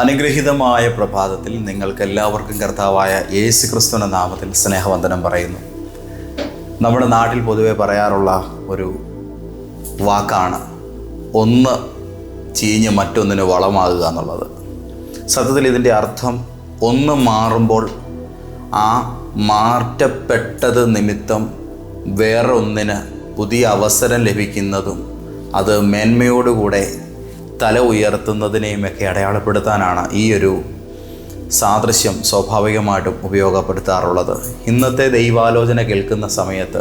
അനുഗ്രഹീതമായ പ്രഭാതത്തിൽ നിങ്ങൾക്ക് എല്ലാവർക്കും കർത്താവായ യേശു ക്രിസ്തുവിന്റെ നാമത്തിൽ സ്നേഹവന്ദനം പറയുന്നു. നമ്മുടെ നാട്ടിൽ പൊതുവെ പറയാറുള്ള ഒരു വാക്കാണ് ഒന്ന് ചീഞ്ഞ് മറ്റൊന്നിന് വളമാകുക എന്നുള്ളത്. സത്യത്തിൽ ഇതിന്റെ അർത്ഥം ഒന്ന് മാറുമ്പോൾ ആ മാറ്റപ്പെട്ടത് നിമിത്തം വേറെ ഒന്നിന് പുതിയ അവസരം ലഭിക്കുന്നതും അത് മേന്മയോടുകൂടെ തല ഉയർത്തുന്നതിനെയുമൊക്കെ അടയാളപ്പെടുത്താനാണ് ഈ ഒരു സാദൃശ്യം സ്വാഭാവികമായിട്ടും ഉപയോഗപ്പെടുത്താറുള്ളത്. ഇന്നത്തെ ദൈവാലോചന കേൾക്കുന്ന സമയത്ത്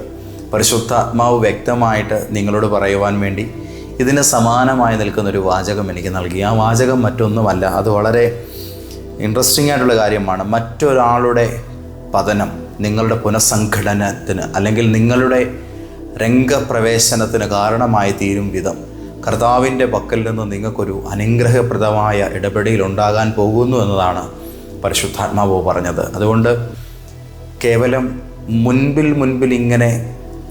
പരിശുദ്ധാത്മാവ് വ്യക്തമായിട്ട് നിങ്ങളോട് പറയുവാൻ വേണ്ടി ഇതിന് സമാനമായി നിൽക്കുന്നൊരു വാചകം എനിക്ക് നൽകി. ആ വാചകം മറ്റൊന്നുമല്ല അത് വളരെ ഇൻട്രസ്റ്റിംഗ് ആയിട്ടുള്ള കാര്യമാണ്. മറ്റൊരാളുടെ പതനം നിങ്ങളുടെ പുനഃസംഘടനത്തിന് അല്ലെങ്കിൽ നിങ്ങളുടെ രംഗപ്രവേശനത്തിന് കാരണമായി തീരും വിധം കർത്താവിന്റെ പക്കൽ നിന്ന് നിങ്ങൾക്കൊരു അനുഗ്രഹപ്രദമായ ഇടപെടൽ ഉണ്ടാകാൻ പോകുന്നു എന്നതാണ് പരിശുദ്ധാത്മാവ് പറഞ്ഞത്. അതുകൊണ്ട് കേവലം മുൻപിൽ മുൻപിൽ ഇങ്ങനെ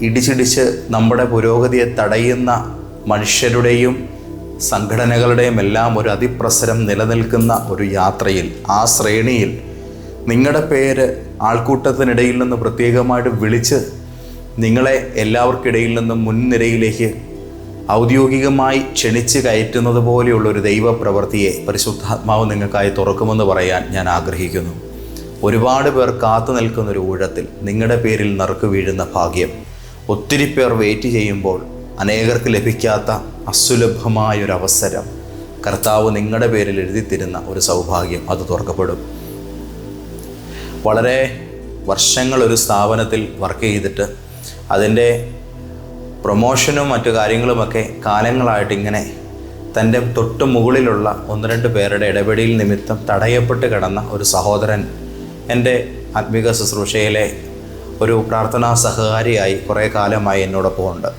ഇടിച്ചിടിച്ച് നമ്മുടെ പുരോഗതിയെ തടയുന്ന മനുഷ്യരുടെയും സംഘടനകളുടെയും എല്ലാം ഒരു അതിപ്രസരം നിലനിൽക്കുന്ന ഒരു യാത്രയിൽ ആ ശ്രേണിയിൽ നിങ്ങളുടെ പേര് ആൾക്കൂട്ടത്തിനിടയിൽ നിന്ന് പ്രത്യേകമായിട്ട് വിളിച്ച് നിങ്ങളെ എല്ലാവർക്കിടയിൽ നിന്നും മുൻനിരയിലേക്ക് ഔദ്യോഗികമായി ക്ഷണിച്ച് കയറ്റുന്നത് പോലെയുള്ള ഒരു ദൈവപ്രവൃത്തിയെ പരിശുദ്ധാത്മാവ് നിങ്ങൾക്കായി തുറക്കുമെന്ന് പറയാൻ ഞാൻ ആഗ്രഹിക്കുന്നു. ഒരുപാട് പേർ കാത്തു നിൽക്കുന്ന ഒരു ഊഴത്തിൽ നിങ്ങളുടെ പേരിൽ നറുക്ക് വീഴുന്ന ഭാഗ്യം. ഒത്തിരി പേർ വെയിറ്റ് ചെയ്യുമ്പോൾ അനേകർക്ക് ലഭിക്കാത്ത അസുലഭമായൊരവസരം കർത്താവ് നിങ്ങളുടെ പേരിൽ എഴുതിത്തരുന്ന ഒരു സൗഭാഗ്യം അത് തുറക്കപ്പെടും. വളരെ വർഷങ്ങൾ ഒരു സ്ഥാപനത്തിൽ വർക്ക് ചെയ്തിട്ട് അതിന്റെ പ്രൊമോഷനും മറ്റു കാര്യങ്ങളുമൊക്കെ കാലങ്ങളായിട്ട് ഇങ്ങനെ തന്റെ തൊട്ടു മുകളിലുള്ള ഒന്ന് രണ്ട് പേരുടെ ഇടപെടിയിൽ നിമിത്തം തടയപ്പെട്ട് കിടന്ന ഒരു സഹോദരൻ എന്റെ ആത്മീക ശുശ്രൂഷയിലെ ഒരു പ്രാർത്ഥനാ സഹകാരിയായി കുറേ കാലമായി എന്നോടൊപ്പം ഉണ്ട്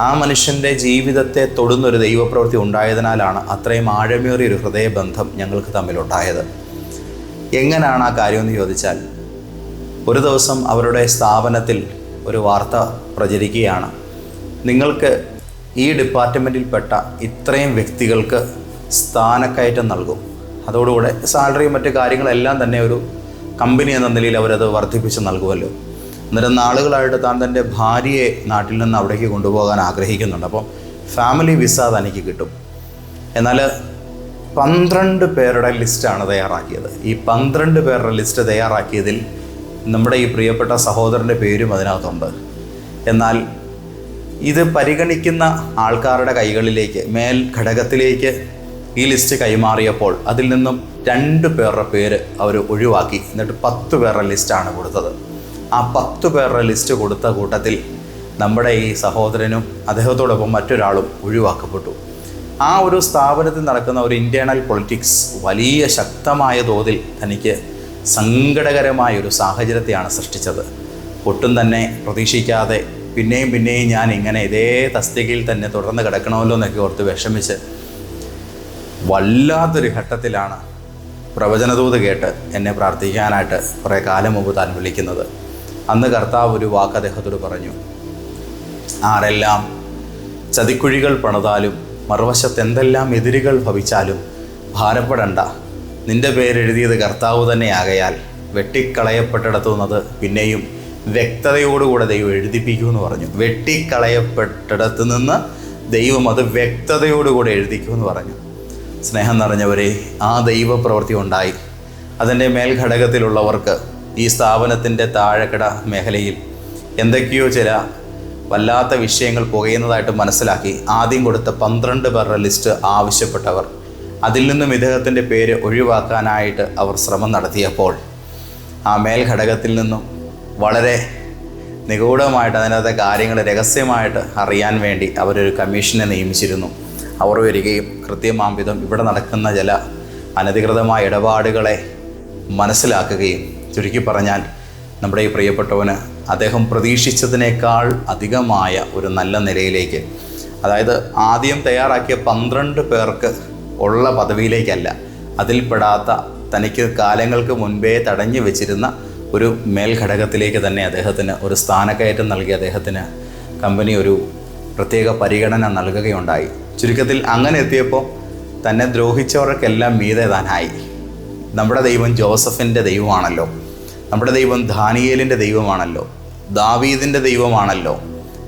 ആ മനുഷ്യന്റെ ജീവിതത്തെ തൊടുന്നൊരു ദൈവപ്രവൃത്തി ഉണ്ടായതിനാലാണ് അത്രയും ആഴമേറിയ ഒരു ഹൃദയബന്ധം ഞങ്ങൾക്ക് തമ്മിലുണ്ടായത്. എങ്ങനെയാണ് ആ കാര്യമെന്ന് ചോദിച്ചാൽ ഒരു ദിവസം അവരുടെ സ്ഥാപനത്തിൽ ഒരു വാർത്ത പ്രചരിക്കുകയാണ്. നിങ്ങൾക്ക് ഈ ഡിപ്പാർട്ട്മെന്റിൽപ്പെട്ട ഇത്രയും വ്യക്തികൾക്ക് സ്ഥാനക്കയറ്റം നൽകും. അതോടുകൂടെ സാലറിയും മറ്റു കാര്യങ്ങളെല്ലാം തന്നെ ഒരു കമ്പനി എന്ന നിലയിൽ അവരത് വർദ്ധിപ്പിച്ച് നൽകുമല്ലോ. അന്നേരം നാളുകളായിട്ട് താൻ തന്റെ ഭാര്യയെ നാട്ടിൽ നിന്ന് അവിടേക്ക് കൊണ്ടുപോകാൻ ആഗ്രഹിക്കുന്നുണ്ട്. അപ്പോൾ ഫാമിലി വിസ തനിക്ക് കിട്ടും. എന്നാൽ പന്ത്രണ്ട് പേരുടെ ലിസ്റ്റാണ് തയ്യാറാക്കിയത്. ഈ പന്ത്രണ്ട് പേരുടെ ലിസ്റ്റ് തയ്യാറാക്കിയതിൽ നമ്മുടെ ഈ പ്രിയപ്പെട്ട സഹോദരന്റെ പേരും അതിനകത്തുണ്ട്. എന്നാൽ ഇത് പരിഗണിക്കുന്ന ആൾക്കാരുടെ കൈകളിലേക്ക് മേൽ ഘടകത്തിലേക്ക് ഈ ലിസ്റ്റ് കൈമാറിയപ്പോൾ അതിൽ നിന്നും രണ്ട് പേരുടെ പേര് അവർ ഒഴിവാക്കി. എന്നിട്ട് പത്ത് പേരുടെ ലിസ്റ്റാണ് കൊടുത്തത്. ആ പത്ത് പേരുടെ ലിസ്റ്റ് കൊടുത്ത കൂട്ടത്തിൽ നമ്മുടെ ഈ സഹോദരനും അദ്ദേഹത്തോടൊപ്പം മറ്റൊരാളും ഒഴിവാക്കപ്പെട്ടു. ആ ഒരു സ്ഥാപനത്തിൽ നടക്കുന്ന ഒരു ഇന്റേർണൽ പൊളിറ്റിക്സ് വലിയ ശക്തമായ തോതിൽ തനിക്ക് സങ്കടകരമായ ഒരു സാഹചര്യത്തെയാണ് സൃഷ്ടിച്ചത്. ഒട്ടും തന്നെ പ്രതീക്ഷിക്കാതെ പിന്നെയും പിന്നെയും ഞാൻ ഇങ്ങനെ ഇതേ തസ്തികയിൽ തന്നെ തുടർന്ന് കിടക്കണമല്ലോ എന്നൊക്കെ ഓർത്ത് വിഷമിച്ച് വല്ലാത്തൊരു ഘട്ടത്തിലാണ് പ്രവചനദൂത് കേട്ട് എന്നെ പ്രാർത്ഥിക്കാനായിട്ട് കുറേ കാലം മുമ്പ് താൻ വിളിക്കുന്നത്. അന്ന് കർത്താവ് ഒരു വാക്ക് അദ്ദേഹത്തോട് പറഞ്ഞു. ആരെല്ലാം ചതിക്കുഴികൾ പണിതാലും മറുവശത്ത് എന്തെല്ലാം എതിരുകൾ ഭവിച്ചാലും ഭാരപ്പെടണ്ട. നിന്റെ പേരെഴുതിയത് കർത്താവ് തന്നെയാകയാൽ വെട്ടിക്കളയപ്പെട്ടിടത്തുന്നത് പിന്നെയും വ്യക്തതയോടുകൂടെ ദൈവം എഴുതിപ്പിക്കൂ എന്ന് പറഞ്ഞു. വെട്ടിക്കളയപ്പെട്ടിടത്ത് നിന്ന് ദൈവം അത് വ്യക്തതയോടുകൂടെ എഴുതിക്കൂ എന്ന് പറഞ്ഞു. സ്നേഹം നിറഞ്ഞവരെ ആ ദൈവ പ്രവൃത്തി ഉണ്ടായി. അതിന്റെ മേൽഘടകത്തിലുള്ളവർക്ക് ഈ സ്ഥാപനത്തിന്റെ താഴെക്കിട മേഖലയിൽ എന്തൊക്കെയോ ചില വല്ലാത്ത വിഷയങ്ങൾ പുകയുന്നതായിട്ട് മനസ്സിലാക്കി ആദ്യം കൊടുത്ത പന്ത്രണ്ട് പേരുടെ ലിസ്റ്റ് ആവശ്യപ്പെട്ടവർ. അതിൽ നിന്നും ഇദ്ദേഹത്തിന്റെ പേര് ഒഴിവാക്കാനായിട്ട് അവർ ശ്രമം നടത്തിയപ്പോൾ ആ മേൽഘടകത്തിൽ നിന്നും വളരെ നിഗൂഢമായിട്ട് അതിനകത്തെ കാര്യങ്ങൾ രഹസ്യമായിട്ട് അറിയാൻ വേണ്ടി അവരൊരു കമ്മീഷനെ നിയമിച്ചിരുന്നു. അവർ വരികയും കൃത്യമാം വിധം ഇവിടെ നടക്കുന്ന ചില അനധികൃതമായ ഇടപാടുകളെ മനസ്സിലാക്കുകയും ചുരുക്കി പറഞ്ഞാൽ നമ്മുടെ ഈ പ്രിയപ്പെട്ടവന് അദ്ദേഹം പ്രതീക്ഷിച്ചതിനേക്കാൾ അധികമായ ഒരു നല്ല നിലയിലേക്ക് അതായത് ആദ്യം തയ്യാറാക്കിയ പന്ത്രണ്ട് പേർക്ക് ഉള്ള പദവിയിലേക്കല്ല അതിൽപ്പെടാത്ത തനിക്ക് കാലങ്ങൾക്ക് മുൻപേ തടഞ്ഞു വെച്ചിരുന്ന ഒരു മേൽഘടകത്തിലേക്ക് തന്നെ അദ്ദേഹത്തിന് ഒരു സ്ഥാനക്കയറ്റം നൽകി അദ്ദേഹത്തിന് കമ്പനി ഒരു പ്രത്യേക പരിഗണന നൽകുകയുണ്ടായി. ചുരുക്കത്തിൽ അങ്ങനെ എത്തിയപ്പോൾ തന്നെ ദ്രോഹിച്ചവർക്കെല്ലാം മീതെ താനായി നമ്മുടെ ദൈവം ജോസഫിന്റെ ദൈവമാണല്ലോ. നമ്മുടെ ദൈവം ധാനിയേലിന്റെ ദൈവമാണല്ലോ. ദാവീദിന്റെ ദൈവമാണല്ലോ.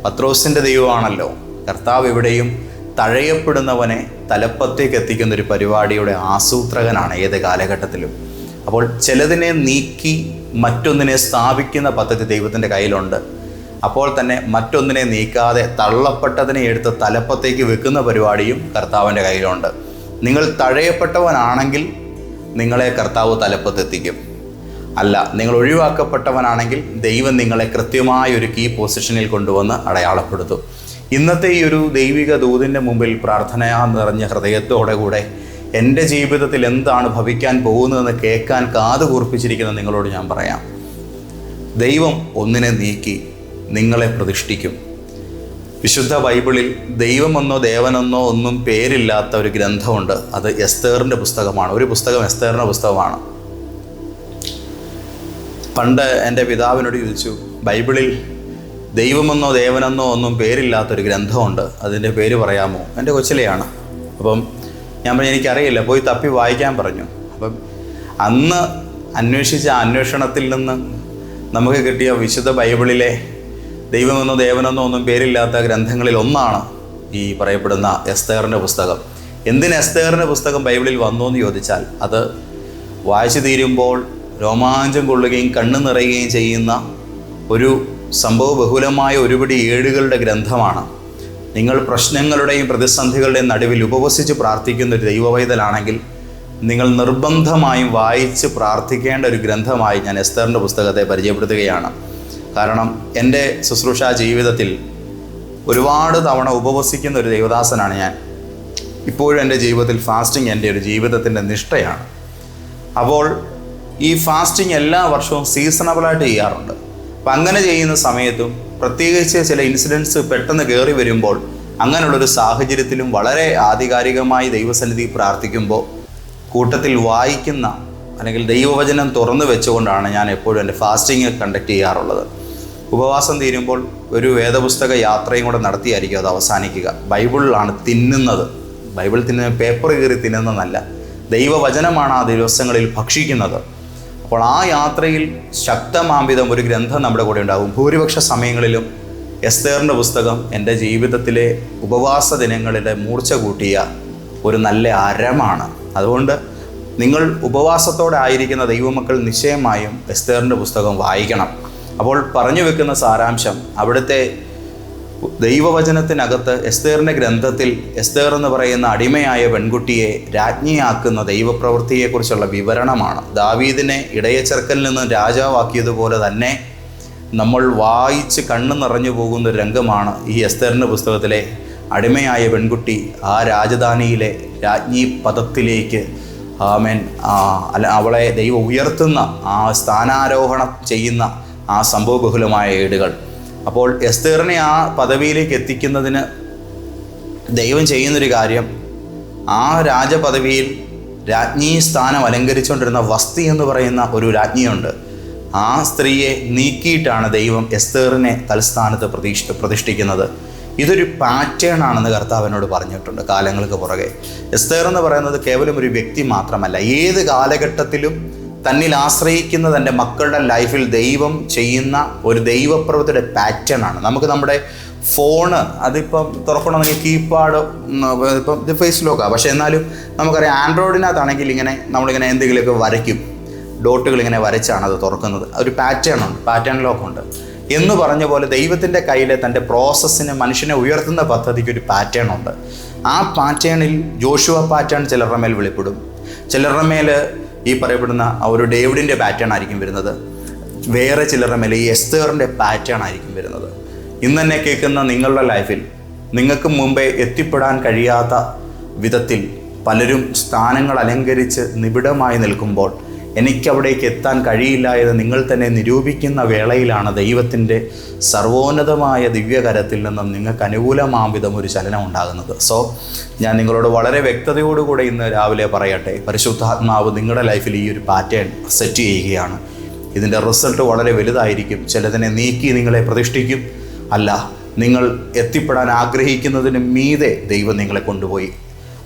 പത്രോസിന്റെ ദൈവമാണല്ലോ. കർത്താവ് എവിടെയും തഴയപ്പെടുന്നവനെ തലപ്പത്തേക്ക് എത്തിക്കുന്ന ഒരു പരിപാടിയുടെ ആസൂത്രകനാണ് ഏത് കാലഘട്ടത്തിലും. അപ്പോൾ ചിലതിനെ നീക്കി മറ്റൊന്നിനെ സ്ഥാപിക്കുന്ന പദ്ധതി ദൈവത്തിന്റെ കയ്യിലുണ്ട്. അപ്പോൾ തന്നെ മറ്റൊന്നിനെ നീക്കാതെ തള്ളപ്പെട്ടതിനെ എടുത്ത് തലപ്പത്തേക്ക് വെക്കുന്ന പരിപാടിയും കർത്താവിന്റെ കയ്യിലുണ്ട്. നിങ്ങൾ തഴയപ്പെട്ടവനാണെങ്കിൽ നിങ്ങളെ കർത്താവ് തലപ്പത്തെത്തിക്കും. അല്ല നിങ്ങൾ ഒഴിവാക്കപ്പെട്ടവനാണെങ്കിൽ ദൈവം നിങ്ങളെ കൃത്യമായ ഒരു കീ പൊസിഷനിൽ കൊണ്ടുവന്ന് അടയാളപ്പെടുത്തും. ഇന്നത്തെ ഈ ഒരു ദൈവിക ദൂതിന്റെ മുമ്പിൽ പ്രാർത്ഥനയാ നിറഞ്ഞ ഹൃദയത്തോടെ കൂടെ എന്റെ ജീവിതത്തിൽ എന്താണ് ഭവിക്കാൻ പോകുന്നതെന്ന് കേൾക്കാൻ കാത് കൂർപ്പിച്ചിരിക്കുന്ന നിങ്ങളോട് ഞാൻ പറയാം. ദൈവം ഒന്നിനെ നീക്കി നിങ്ങളെ പ്രതിഷ്ഠിക്കും. വിശുദ്ധ ബൈബിളിൽ ദൈവമെന്നോ ദേവനെന്നോ ഒന്നും പേരില്ലാത്ത ഒരു ഗ്രന്ഥമുണ്ട്. അത് എസ്തേറിന്റെ പുസ്തകമാണ്. ഒരു പുസ്തകം എസ്തേറിന്റെ പുസ്തകമാണ്. പണ്ട് എന്റെ പിതാവിനോട് ചോദിച്ചു ബൈബിളിൽ ദൈവമെന്നോ ദേവനെന്നോ ഒന്നും പേരില്ലാത്തൊരു ഗ്രന്ഥമുണ്ട്. അതിന്റെ പേര് പറയാമോ? എന്റെ കൊച്ചിലെയാണ്. അപ്പം ഞാൻ പറഞ്ഞു എനിക്കറിയില്ല പോയി തപ്പി വായിക്കാൻ പറഞ്ഞു. അപ്പം അന്ന് അന്വേഷിച്ച അന്വേഷണത്തിൽ നിന്ന് നമുക്ക് കിട്ടിയ വിശുദ്ധ ബൈബിളിലെ ദൈവമെന്നോ ദേവനെന്നോ ഒന്നും പേരില്ലാത്ത ഗ്രന്ഥങ്ങളിൽ ഒന്നാണ് ഈ പറയപ്പെടുന്ന എസ്തേറിന്റെ പുസ്തകം. എന്തിന് എസ്തേറിന്റെ പുസ്തകം ബൈബിളിൽ വന്നു എന്ന് ചോദിച്ചാൽ അത് വായിച്ചു തീരുമ്പോൾ രോമാഞ്ചം കൊള്ളുകയും കണ്ണു നിറയുകയും ചെയ്യുന്ന ഒരു സംഭവ ബഹുലമായ ഒരുപടി ഏടുകളുടെ ഗ്രന്ഥമാണ്. നിങ്ങൾ പ്രശ്നങ്ങളുടെയും പ്രതിസന്ധികളുടെയും നടുവിൽ ഉപവസിച്ച് പ്രാർത്ഥിക്കുന്ന ഒരു ദൈവവൈതലാണെങ്കിൽ നിങ്ങൾ നിർബന്ധമായും വായിച്ച് പ്രാർത്ഥിക്കേണ്ട ഒരു ഗ്രന്ഥമായി ഞാൻ എസ്തറിന്റെ പുസ്തകത്തെ പരിചയപ്പെടുത്തുകയാണ്. കാരണം എന്റെ ശുശ്രൂഷ ജീവിതത്തിൽ ഒരുപാട് തവണ ഉപവസിക്കുന്ന ഒരു ദൈവദാസനാണ് ഞാൻ. ഇപ്പോഴും എന്റെ ജീവിതത്തിൽ ഫാസ്റ്റിംഗ് എന്റെ ഒരു ജീവിതത്തിന്റെ നിഷ്ഠയാണ്. അപ്പോൾ ഈ ഫാസ്റ്റിംഗ് എല്ലാ വർഷവും സീസണബിളായിട്ട് ചെയ്യാറുണ്ട്. അപ്പം അങ്ങനെ ചെയ്യുന്ന സമയത്തും പ്രത്യേകിച്ച് ചില ഇൻസിഡൻസ് പെട്ടെന്ന് കയറി വരുമ്പോൾ അങ്ങനെയുള്ളൊരു സാഹചര്യത്തിലും വളരെ ആധികാരികമായി ദൈവസന്നിധി പ്രാർത്ഥിക്കുമ്പോൾ കൂട്ടത്തിൽ വായിക്കുന്ന അല്ലെങ്കിൽ ദൈവവചനം തുറന്നു വെച്ചുകൊണ്ടാണ് ഞാൻ എപ്പോഴും എന്റെ ഫാസ്റ്റിംഗ് കണ്ടക്ട് ചെയ്യാറുള്ളത്. ഉപവാസം തീരുമ്പോൾ ഒരു വേദപുസ്തക യാത്രയും കൂടെ നടത്തിയായിരിക്കും അത് അവസാനിക്കുക. ബൈബിളിലാണ് തിന്നുന്നത്. ബൈബിൾ തിന്നുന്ന പേപ്പർ കീറി തിന്നുന്നതല്ല. ദൈവവചനമാണ് ആ ദിവസങ്ങളിൽ ഭക്ഷിക്കുന്നത്. അപ്പോൾ ആ യാത്രയിൽ ശക്തമാംവിധം ഒരു ഗ്രന്ഥം നമ്മുടെ കൂടെ ഉണ്ടാകും. ഭൂരിപക്ഷ സമയങ്ങളിലും എസ്തേറിന്റെ പുസ്തകം എന്റെ ജീവിതത്തിലെ ഉപവാസ ദിനങ്ങളിലെ മൂർച്ച കൂട്ടിയ ഒരു നല്ല അരമാണ് അതുകൊണ്ട് നിങ്ങൾ ഉപവാസത്തോടെ ആയിരിക്കുന്ന ദൈവമക്കൾ നിശ്ചയമായും എസ്തേറിന്റെ പുസ്തകം വായിക്കണം. അപ്പോൾ പറഞ്ഞു വെക്കുന്ന സാരാംശം അവിടുത്തെ ദൈവവചനത്തിനകത്ത് എസ്തേറിന്റെ ഗ്രന്ഥത്തിൽ എസ്തേർ എന്ന് പറയുന്ന അടിമയായ പെൺകുട്ടിയെ രാജ്ഞിയാക്കുന്ന ദൈവപ്രവൃത്തിയെക്കുറിച്ചുള്ള വിവരണമാണ്. ദാവീദിനെ ഇടയച്ചെറുക്കലിൽ നിന്ന് രാജാവാക്കിയതുപോലെ തന്നെ നമ്മൾ വായിച്ച് കണ്ണു നിറഞ്ഞു പോകുന്ന ഒരു രംഗമാണ് ഈ എസ്തേറിന്റെ പുസ്തകത്തിലെ അടിമയായ പെൺകുട്ടി ആ രാജധാനിയിലെ രാജ്ഞി പദത്തിലേക്ക് ആമേൻ അല്ല അവളെ ദൈവം ഉയർത്തുന്ന ആ സ്ഥാനാരോഹണം ചെയ്യുന്ന ആ സംഭവബഹുലമായ ഏടുകൾ. അപ്പോൾ എസ്തേറിനെ ആ പദവിയിലേക്ക് എത്തിക്കുന്നതിന് ദൈവം ചെയ്യുന്നൊരു കാര്യം ആ രാജപദവിയിൽ രാജ്ഞി സ്ഥാനം അലങ്കരിച്ചുകൊണ്ടിരുന്ന വസ്തി എന്ന് പറയുന്ന ഒരു രാജ്ഞിയുണ്ട്. ആ സ്ത്രീയെ നീക്കിയിട്ടാണ് ദൈവം എസ്തേറിനെ തൽസ്ഥാനത്ത് പ്രതീക്ഷ പ്രതിഷ്ഠിക്കുന്നത്. ഇതൊരു പാറ്റേൺ ആണെന്ന് കർത്താവിനോട് പറഞ്ഞിട്ടുണ്ട് കാലങ്ങൾക്ക് പുറകെ. എസ്തേർ എന്ന് പറയുന്നത് കേവലം ഒരു വ്യക്തി മാത്രമല്ല. ഏത് കാലഘട്ടത്തിലും തന്നിൽ ആശ്രയിക്കുന്ന തന്റെ മക്കളുടെ ലൈഫിൽ ദൈവം ചെയ്യുന്ന ഒരു ദൈവപ്രവൃത്തിയുടെ പാറ്റേൺ ആണ്. നമുക്ക് നമ്മുടെ ഫോണ് അതിപ്പം തുറക്കണമെങ്കിൽ കീപാഡ് ഇപ്പം ഇത് ഫേസ് ലോക്കാണ് പക്ഷേ എന്നാലും നമുക്കറിയാം ആൻഡ്രോയിഡിനകത്താണെങ്കിൽ ഇങ്ങനെ നമ്മളിങ്ങനെ എന്തെങ്കിലുമൊക്കെ വരയ്ക്കും. ഡോട്ടുകൾ ഇങ്ങനെ വരച്ചാണ് അത് തുറക്കുന്നത്. ഒരു പാറ്റേൺ ഉണ്ട്. പാറ്റേൺ ലോക്ക് ഉണ്ട്. എന്ന് പറഞ്ഞ പോലെ ദൈവത്തിന്റെ കയ്യിലെ തന്റെ പ്രോസസ്സിന് മനുഷ്യനെ ഉയർത്തുന്ന പദ്ധതിക്ക് ഒരു പാറ്റേൺ ഉണ്ട്. ആ പാറ്റേണിൽ ജോഷുവ പാറ്റേൺ ചിലരുടെ മേൽ വെളിപ്പെടും. ചിലരുടെ മേൽ ഈ പറയപ്പെടുന്ന ആ ഒരു ഡേവിഡിന്റെ പാറ്റേൺ ആയിരിക്കും വരുന്നത്. വേറെ ചിലരുടെ മേലെ ഈ എസ്തേറിന്റെ പാറ്റേൺ ആയിരിക്കും വരുന്നത്. ഇന്ന് തന്നെ കേൾക്കുന്ന നിങ്ങളുടെ ലൈഫിൽ നിങ്ങൾക്ക് മുമ്പേ എത്തിപ്പെടാൻ കഴിയാത്ത വിധത്തിൽ പലരും സ്ഥാനങ്ങൾ അലങ്കരിച്ച് നിബിഡമായി നിൽക്കുമ്പോൾ എനിക്കവിടേക്ക് എത്താൻ കഴിയില്ല എന്ന് നിങ്ങൾ തന്നെ നിരൂപിക്കുന്ന വേളയിലാണ് ദൈവത്തിന്റെ സർവോന്നതമായ ദിവ്യകരത്തിൽ നിന്നും നിങ്ങൾക്ക് അനുകൂലമാംവിധം ഒരു ചലനം ഉണ്ടാകുന്നത്. സോ ഞാൻ നിങ്ങളോട് വളരെ വ്യക്തതയോടുകൂടെ ഇന്ന് രാവിലെ പറയട്ടെ. പരിശുദ്ധാത്മാവ് നിങ്ങളുടെ ലൈഫിൽ ഈ ഒരു പാറ്റേൺ സെറ്റ് ചെയ്യുകയാണ്. ഇതിന്റെ റിസൾട്ട് വളരെ വലുതായിരിക്കും. ചിലതിനെ നീക്കി നിങ്ങളെ പ്രതിഷ്ഠിക്കും. അല്ല നിങ്ങൾ എത്തിപ്പെടാൻ ആഗ്രഹിക്കുന്നതിന് മീതെ ദൈവം നിങ്ങളെ കൊണ്ടുപോയി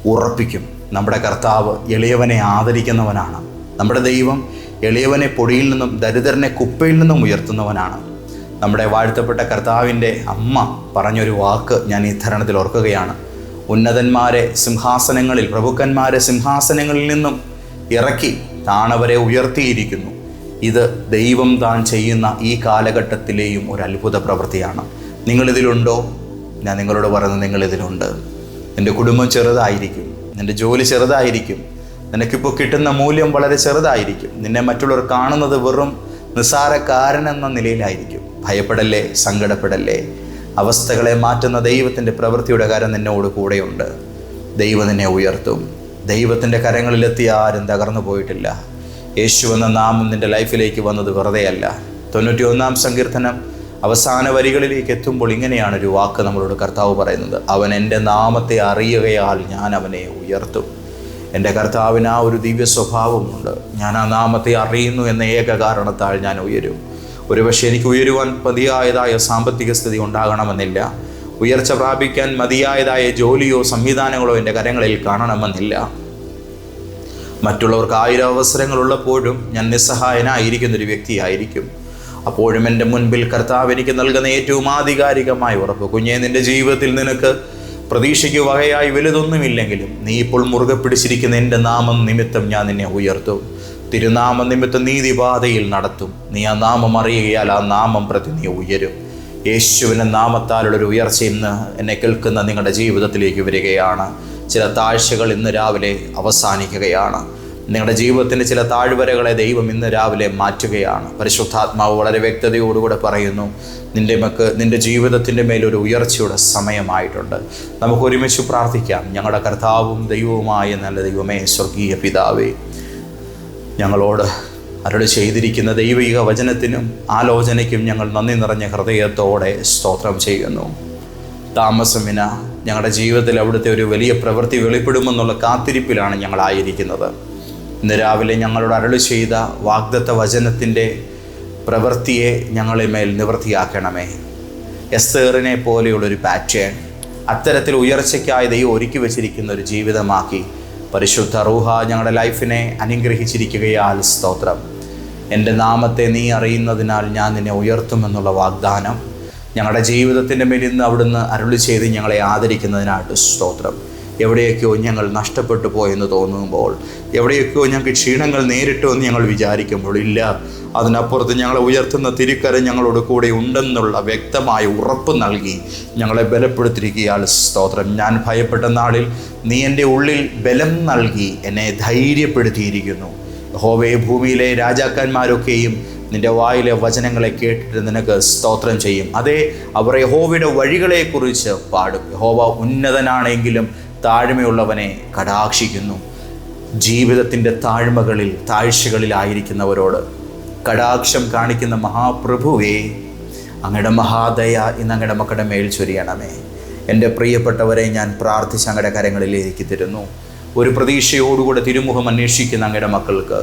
ഉറപ്പിക്കും. നമ്മുടെ കർത്താവ് എളിയവനെ ആദരിക്കുന്നവനാണ്. നമ്മുടെ ദൈവം എളിയവനെ പൊടിയിൽ നിന്നും ദരിദ്രനെ കുപ്പയിൽ നിന്നും ഉയർത്തുന്നവനാണ്. നമ്മുടെ വാഴ്ത്തപ്പെട്ട കർത്താവിന്റെ അമ്മ പറഞ്ഞൊരു വാക്ക് ഞാൻ ഈ ധരണത്തിൽ ഓർക്കുകയാണ്. ഉന്നതന്മാരെ സിംഹാസനങ്ങളിൽ പ്രഭുക്കന്മാരെ സിംഹാസനങ്ങളിൽ നിന്നും ഇറക്കി താണവരെ ഉയർത്തിയിരിക്കുന്നു. ഇത് ദൈവം താൻ ചെയ്യുന്ന ഈ കാലഘട്ടത്തിലെയും ഒരു അത്ഭുത പ്രവൃത്തിയാണ്. നിങ്ങളിതിലുണ്ടോ? ഞാൻ നിങ്ങളോട് പറയുന്നത് നിങ്ങളിതിലുണ്ട്. നിന്റെ കുടുംബം ചെറുതായിരിക്കും. നിന്റെ ജോലി ചെറുതായിരിക്കും. നിനക്കിപ്പോൾ കിട്ടുന്ന മൂല്യം വളരെ ചെറുതായിരിക്കും. നിന്നെ മറ്റുള്ളവർ കാണുന്നത് വെറും നിസ്സാരക്കാരൻ എന്ന നിലയിലായിരിക്കും. ഭയപ്പെടല്ലേ? സങ്കടപ്പെടല്ലേ? അവസ്ഥകളെ മാറ്റുന്ന ദൈവത്തിന്റെ പ്രവൃത്തിയുടെ കാര്യം നിന്നോട് കൂടെയുണ്ട്. ദൈവം നിന്നെ ഉയർത്തും. ദൈവത്തിന്റെ കരങ്ങളിലെത്തി ആരും തകർന്നു പോയിട്ടില്ല. യേശു എന്ന നാമം നിന്റെ ലൈഫിലേക്ക് വന്നത് വെറുതെയല്ല. തൊണ്ണൂറ്റി ഒന്നാം സങ്കീർത്തനം അവസാന വരികളിലേക്ക് എത്തുമ്പോൾ ഇങ്ങനെയാണ് ഒരു വാക്ക് നമ്മളോട് കർത്താവ് പറയുന്നത്. അവൻ എന്റെ നാമത്തെ അറിയുകയാൽ ഞാൻ അവനെ ഉയർത്തും. എന്റെ കർത്താവിന് ആ ഒരു ദിവ്യ സ്വഭാവമുണ്ട് ഞാൻ ആ നാമത്തെ അറിയുന്നു എന്ന ഏക കാരണത്താൽ ഞാൻ ഉയരും. ഒരുപക്ഷെ എനിക്ക് ഉയരുവാൻ മതിയായതായ സാമ്പത്തിക സ്ഥിതി ഉണ്ടാകണമെന്നില്ല. ഉയർച്ച പ്രാപിക്കാൻ മതിയായതായ ജോലിയോ സംവിധാനങ്ങളോ എന്റെ കരങ്ങളിൽ കാണണമെന്നില്ല. മറ്റുള്ളവർക്ക് ആയിരം അവസരങ്ങളുള്ളപ്പോഴും ഞാൻ നിസ്സഹായനായിരിക്കുന്ന ഒരു വ്യക്തിയായിരിക്കും. അപ്പോഴും എന്റെ മുൻപിൽ കർത്താവ് എനിക്ക് നൽകുന്ന ഏറ്റവും ആധികാരികമായ ഉറപ്പ് കുഞ്ഞേ നിന്റെ ജീവിതത്തിൽ നിനക്ക് പ്രതീക്ഷയ്ക്ക് വകയായി വലുതൊന്നുമില്ലെങ്കിലും നീ ഇപ്പോൾ മുറുകെ പിടിച്ചിരിക്കുന്ന എന്റെ നാമം നിമിത്തം ഞാൻ നിന്നെ ഉയർത്തും. തിരുനാമ നിമിത്തം നീതിപാതയിൽ നടത്തും. നീ ആ നാമം അറിയുകയാൽ ആ നാമം പ്രതി നീ ഉയരും. യേശുവിന്റെ നാമത്താലുള്ളൊരു ഉയർച്ച ഇന്ന് എന്നെ കേൾക്കുന്ന നിങ്ങളുടെ ജീവിതത്തിലേക്ക് വരികയാണ്. ചില താഴ്ചകൾ ഇന്ന് രാവിലെ അവസാനിക്കുകയാണ്. നിങ്ങളുടെ ജീവിതത്തിന്റെ ചില താഴ്വരകളെ ദൈവം ഇന്ന് രാവിലെ മാറ്റുകയാണ്. പരിശുദ്ധാത്മാവ് വളരെ വ്യക്തതയോടുകൂടെ പറയുന്നു നിന്റെ മക്ക് നിന്റെ ജീവിതത്തിന്റെ മേലൊരു ഉയർച്ചയുടെ സമയമായിട്ടുണ്ട്. നമുക്ക് ഒരുമിച്ച് പ്രാർത്ഥിക്കാം. ഞങ്ങളുടെ കർത്താവും ദൈവവുമായ നല്ല ദൈവമേ സ്വർഗീയ പിതാവേ ഞങ്ങളോട് അരുളി ചെയ്തിരിക്കുന്ന ദൈവിക വചനത്തിനും ആലോചനയ്ക്കും ഞങ്ങൾ നന്ദി നിറഞ്ഞ ഹൃദയത്തോടെ സ്തോത്രം ചെയ്യുന്നു. താമസമിന ഞങ്ങളുടെ ജീവിതത്തിൽ അവിടുത്തെ ഒരു വലിയ പ്രവൃത്തി വെളിപ്പെടുമെന്നുള്ള കാത്തിരിപ്പിലാണ് ഞങ്ങളായിരിക്കുന്നത്. ഇന്ന് രാവിലെ ഞങ്ങളോട് അരളി ചെയ്ത വാഗ്ദത്ത വചനത്തിന്റെ പ്രവൃത്തിയെ ഞങ്ങളെ മേൽ നിവൃത്തിയാക്കണമേ. എസ്തേറിനെ പോലെയുള്ളൊരു പാറ്റേൺ അത്തരത്തിൽ ഉയർച്ചയ്ക്കായി ദൈവം ഒരുക്കി വെച്ചിരിക്കുന്ന ഒരു ജീവിതമാക്കി പരിശുദ്ധ റൂഹ ഞങ്ങളുടെ ലൈഫിനെ അനുഗ്രഹിച്ചിരിക്കുകയാൽ സ്തോത്രം. എന്റെ നാമത്തെ നീ അറിയുന്നതിനാൽ ഞാൻ നിന്നെ ഉയർത്തുമെന്നുള്ള വാഗ്ദാനം ഞങ്ങളുടെ ജീവിതത്തിന്റെ മേലിൽ നിന്ന് അവിടുന്ന് അരുളി ചെയ്ത് ഞങ്ങളെ ആദരിക്കുന്നതിനായിട്ട് സ്തോത്രം. എവിടെയൊക്കെയോ ഞങ്ങൾ നഷ്ടപ്പെട്ടു പോയെന്ന് തോന്നുമ്പോൾ എവിടെയൊക്കെയോ ഞങ്ങൾക്ക് ക്ഷീണങ്ങൾ നേരിട്ടോ എന്ന് ഞങ്ങൾ വിചാരിക്കുമ്പോൾ ഇല്ല അതിനപ്പുറത്ത് ഞങ്ങളെ ഉയർത്തുന്ന തിരിക്കര ഞങ്ങളോട് കൂടെ ഉണ്ടെന്നുള്ള വ്യക്തമായ ഉറപ്പ് നൽകി ഞങ്ങളെ ബലപ്പെടുത്തിയിരിക്കുകയാൽ സ്തോത്രം ഞാൻ ഭയപ്പെട്ട നാളിൽ നീ എന്റെ ഉള്ളിൽ ബലം നൽകി എന്നെ ധൈര്യപ്പെടുത്തിയിരിക്കുന്നു. ഹോവയെ ഭൂമിയിലെ രാജാക്കന്മാരൊക്കെയും നിന്റെ വായിലെ വചനങ്ങളെ കേട്ടിട്ട് നിനക്ക് സ്തോത്രം ചെയ്യും. അതേ അവർ യഹോവയുടെ വഴികളെക്കുറിച്ച് പാടും. യഹോവ ഉന്നതനാണെങ്കിലും താഴ്മയുള്ളവനെ കടാക്ഷിക്കുന്നു. ജീവിതത്തിന്റെ താഴ്മകളിൽ താഴ്ചകളിലായിരിക്കുന്നവരോട് കടാക്ഷം കാണിക്കുന്ന മഹാപ്രഭുവേ അങ്ങയുടെ മഹാദയ ഇന്ന് അങ്ങയുടെ മക്കളുടെ മേൽ ചൊരിയണമേ. എന്റെ പ്രിയപ്പെട്ടവരെ ഞാൻ പ്രാർത്ഥിച്ച് അങ്ങയുടെ കരങ്ങളിലേക്ക് തരുന്നു. ഒരു പ്രതീക്ഷയോടുകൂടെ തിരുമുഖം അന്വേഷിക്കുന്ന അങ്ങയുടെ മക്കൾക്ക്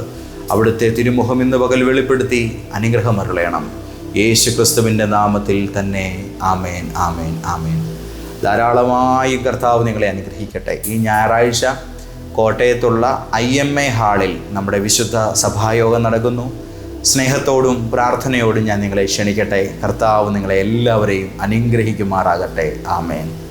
അവിടുത്തെ തിരുമുഖം ഇന്ന് പകൽ വെളിപ്പെടുത്തി അനുഗ്രഹമരുളയണം യേശു ക്രിസ്തുവിന്റെ നാമത്തിൽ തന്നെ ആമേൻ ആമേൻ ആമേൻ. ധാരാളമായി കർത്താവ് നിങ്ങളെ അനുഗ്രഹിക്കട്ടെ. ഈ ഞായറാഴ്ച കോട്ടയത്തുള്ള ഐ എം എ ഹാളിൽ നമ്മുടെ വിശുദ്ധ സഭായോഗം നടക്കുന്നു. സ്നേഹത്തോടും പ്രാർത്ഥനയോടും ഞാൻ നിങ്ങളെ ക്ഷണിക്കട്ടെ. കർത്താവ് നിങ്ങളെ എല്ലാവരെയും അനുഗ്രഹിക്കുമാറാകട്ടെ. ആമേൻ.